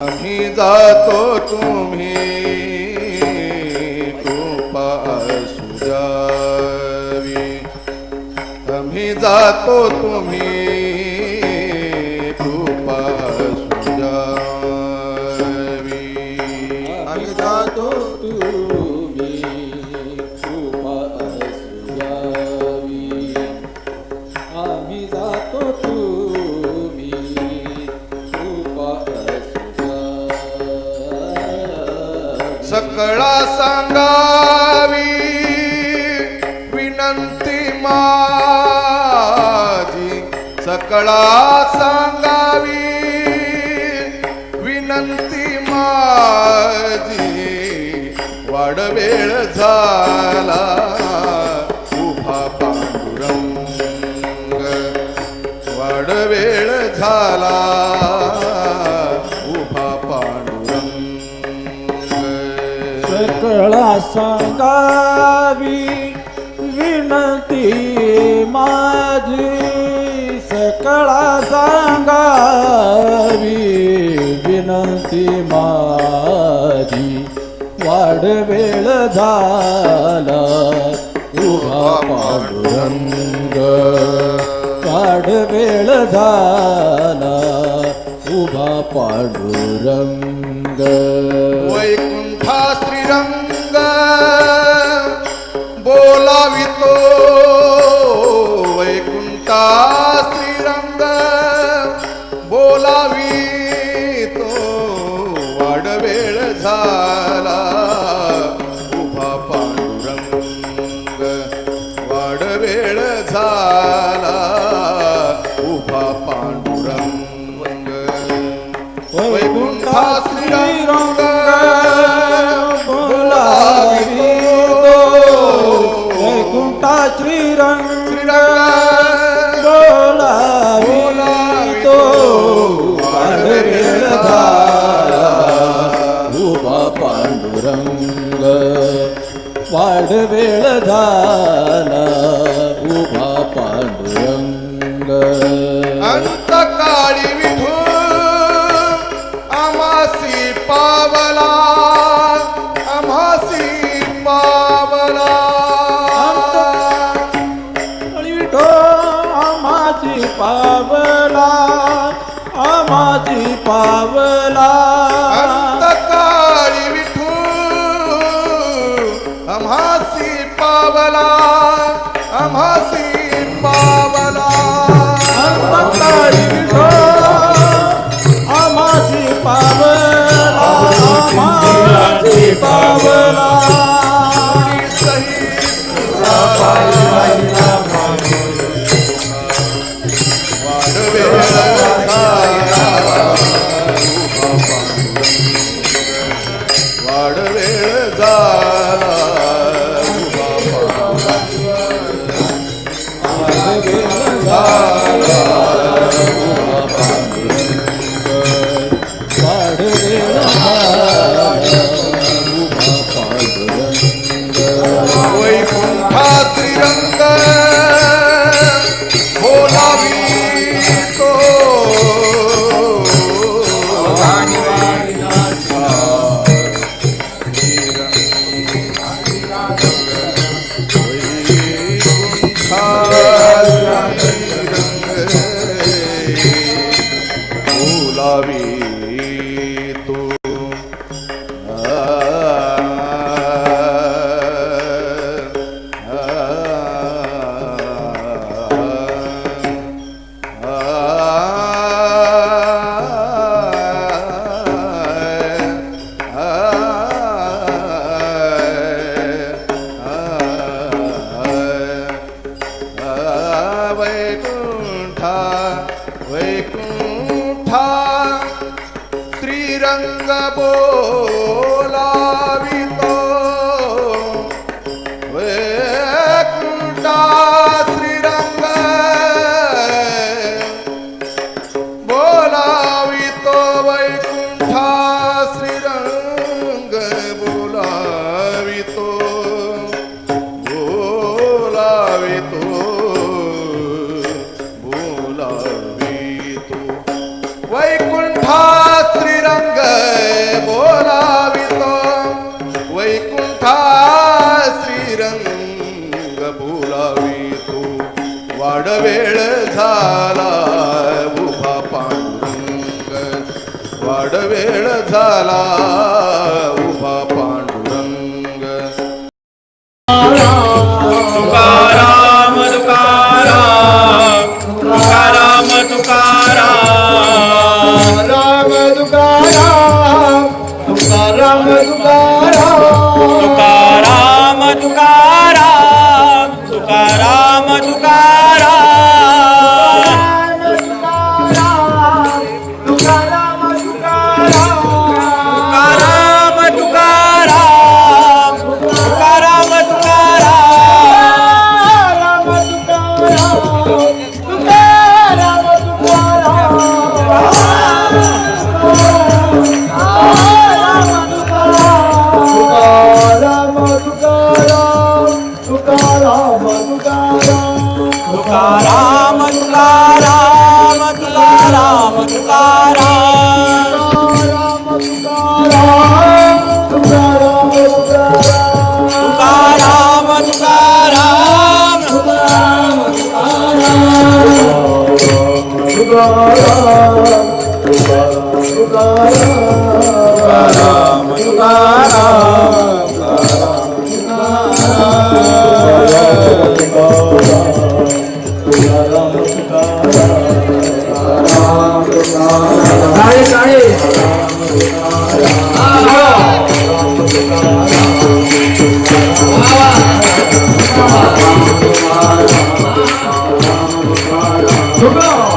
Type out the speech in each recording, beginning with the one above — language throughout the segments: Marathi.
आम्ही जातो तुम्ही कृपासुजावी आम्ही जातो तुम्ही सकळा सांगावी विनंती माझी सकळा सांगावी विनंती माझी वाडवेळ झाला उभा पांडुरंग वाडवेळ झाला. सांगावी विनंती माझी. सकळा सांगावी विनंती माझी. वाढ वेळ झाला उभा पांडुरंग. वाढ वेळ झाला उभा पांडुरंग. वैकुंठा श्रीरंग बोलावितो वैकुंठा श्रीरंग बोलावितो वाडवेळ झाला उभा पांडुरंग वाडवेळ झाला. பாடுவேளதானா वाडवेळ झाला उभा पांडुरंग. वाडवेळ झाला तुकाराम Come on!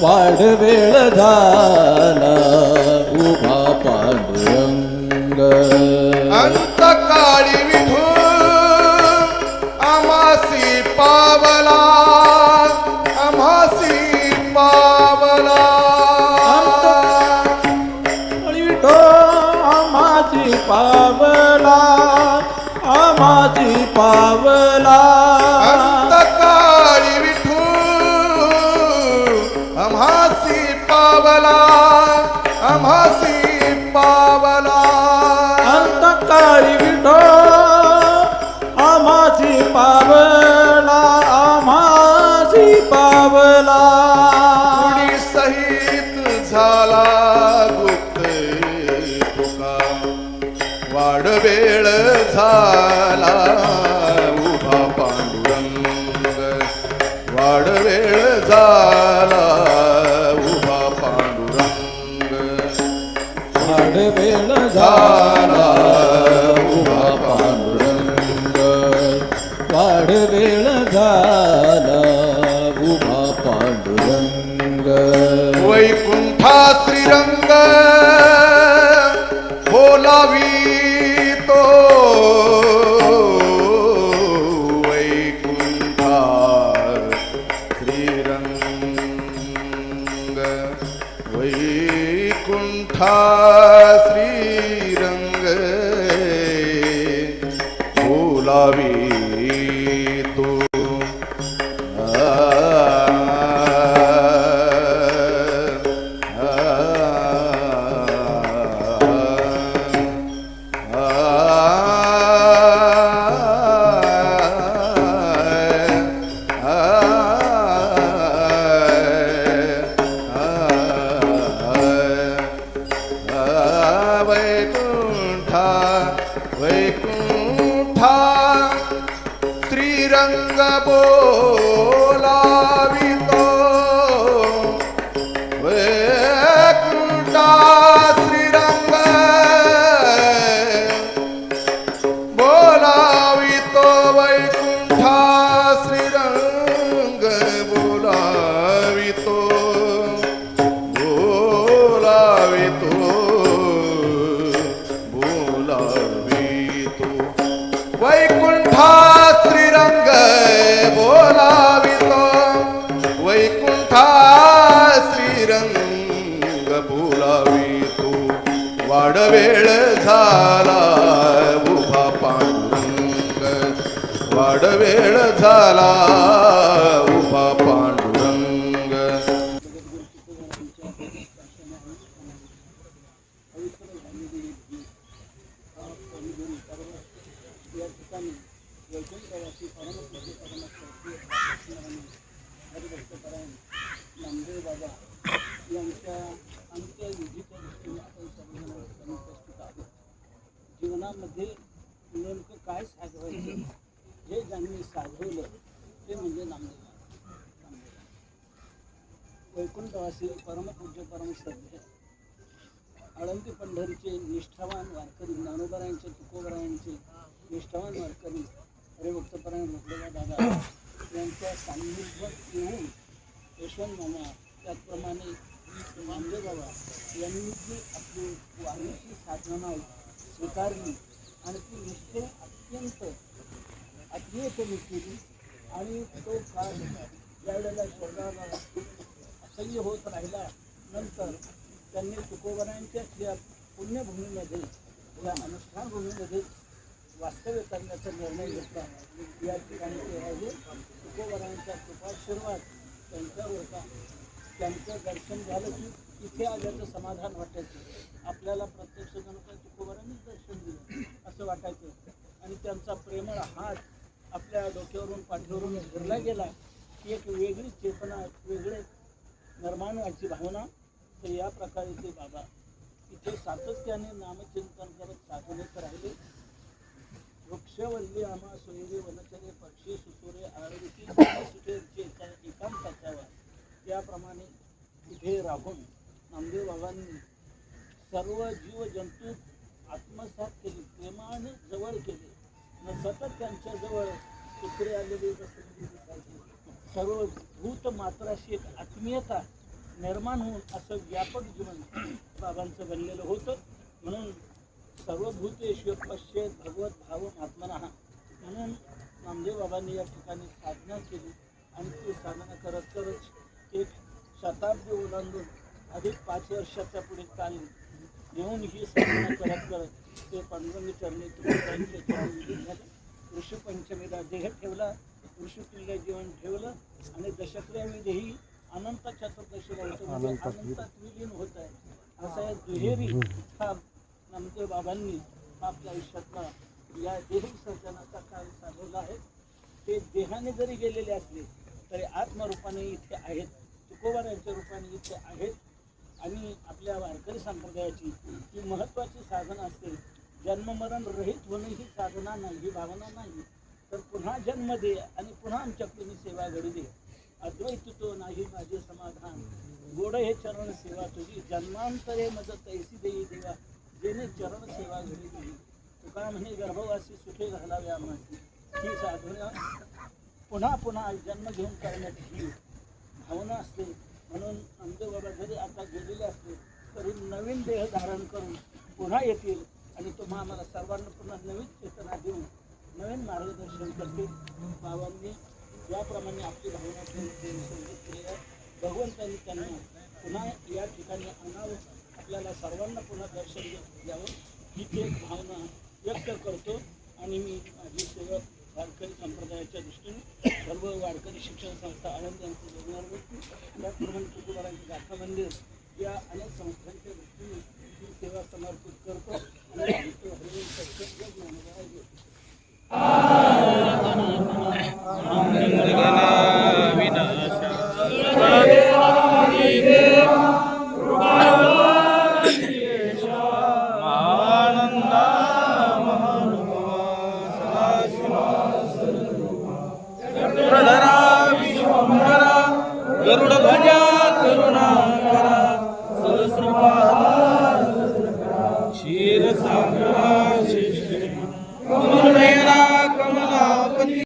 பாடுவேளதானா पावला आमासी पावला. कुणी सहित झाला गुप्त तुका. वाढ वेळ झाला उभा पांडुरंग. वाढ वेळ झाला उभा पांडुरंग. वाढ वेळ झाला লা वाडवेळ झाला उभा पांडुरंग. वाडवेळ झाला उभा पांडुरंग. नामदेव बाबा यांच्या आमच्या दृष्टीने आपण सर्वजण ठिकाणी उपस्थित आहोत जीवनामध्ये नेमकं काय साधवायचं हे ज्यांनी साधवलं ते म्हणजे नामदेव. वैकुंठवासी परमपूज्य परमश्रद्धे. आळंदी पंढरीचे निष्ठावान वारकरी ज्ञानोबरायांचे तुकोबरायांचे निष्ठावान वारकरी हरिभक्तपरायण म्हटलेला दादा यांच्या सान्निध्यात येऊन यशवंत मामा त्याचप्रमाणे नामदेव बाबा यांनी जी आपली वारीची साधना स्वीकारली. आणि ती निश्चय अत्यंत आत्मीयतेने केली. आणि तो काळ ज्यावेळेला शरीराला असह्य होत राहिला. नंतर त्यांनी तुकोबरायांच्या या पुण्यभूमीमध्ये या अनुष्ठान भूमीमध्ये वास्तव्य करण्याचा निर्णय घेतला. या ठिकाणी ते राहिले. तुकोबरायांचा कृपाशीर्वाद त्यांच्यावर का त्यांचं दर्शन झालं की इथे आल्याचं समाधान वाटायचं. आपल्याला प्रत्यक्ष जण काय दर्शन दिलं असं वाटायचं. आणि त्यांचा प्रेमळ हात आपल्या डोक्यावरून पाठीवरून फिरला गेला की एक वेगळी चेतना वेगळे निर्माण व्हायची भावना. तर या प्रकारे ते बाबा इथे सातत्याने नामचिंतन करत साधनेत राहिले. वृक्षवल्ली आम्हा सोयरे वनचरे पक्षी सुसुरे आरोग्य सुटे चेता एकांताच्या वर त्याप्रमाणे इथे राहून नामदेव बाबांनी सर्व जीव जंतू आत्मसात केले प्रेमाने जवळ केले. न सतत त्यांच्या जवळ कुत्रे आलेले सर्व भूत मात्राशी एक आत्मीयता निर्माण होऊन असं व्यापक जीवन बाबांचं बनलेलं होतं. म्हणून सर्व भूतेश्वर पश्चेत भगवत भाव आत्मना म्हणून नामदेव बाबांनी या ठिकाणी साधना केली आणि ती साधना करत करत एक शताब्दी ओलांडून अधिक पाच वर्षाच्या पुढे काल येऊन ही साधना करत करत ते पांडुरंग चरणी जिल्ह्यात ऋषीपंचमीला देह ठेवला ऋषी किल्ल्या जीवन ठेवलं आणि दशक्रियाविधीही अनंत चतुर्दशीला होतं म्हणजे अनंतात विलीन होत आहे. असा एक दुहेरी हा नामदेव बाबांनी आपल्या आयुष्यातला या देह विसर्जनाचा काळ साधवला आहे. ते देहाने जरी गेलेले असले तरी आत्मरूपाने इथे आहेत. तुकोबारांच्या रूपाने इथे आहेत. आणि आपल्या वारकरी संप्रदायाची ही महत्त्वाची साधना असते जन्ममरण रहित होणे ही साधना नाही ही भावना नाही तर पुन्हा जन्म दे आणि पुन्हा आमच्याकडून सेवा घडू दे. अद्वैत तो नाही माझे समाधान. गोड हे चरण सेवा तुझी. जन्मांतरे मदत ऐसी देई देवा जेणे चरण सेवा घडी दिली तुका म्हणे गर्भवासी सुखे घालावे आम्हाला ही साधना पुन्हा पुन्हा जन्म घेऊन करण्याची भावना असते. म्हणून आमचे बाबा जरी आता गेलेले असले तरी नवीन देह धारण करून पुन्हा येतील आणि तुम्हा आम्हाला सर्वांना पुन्हा नवीन चेतना देऊन नवीन मार्गदर्शन करतील. बाबांनी ज्याप्रमाणे आपली भावना ठेवून आहे. भगवंतांनी त्यांना पुन्हा या ठिकाणी आणावं. आपल्याला सर्वांना पुन्हा दर्शन द्यावं ही एक भावना व्यक्त करतो आणि मी माझी सेवक वारकरी संप्रदायाच्या दृष्टीने सर्व वारकरी शिक्षण संस्था आनंद यांचं जोडणार व्यक्ती त्याचप्रमाणे तुकोबारांचे गाथा मंदिर या अनेक संस्थांच्या दृष्टीने ही सेवा समर्पित करतो. आणि सांगतो,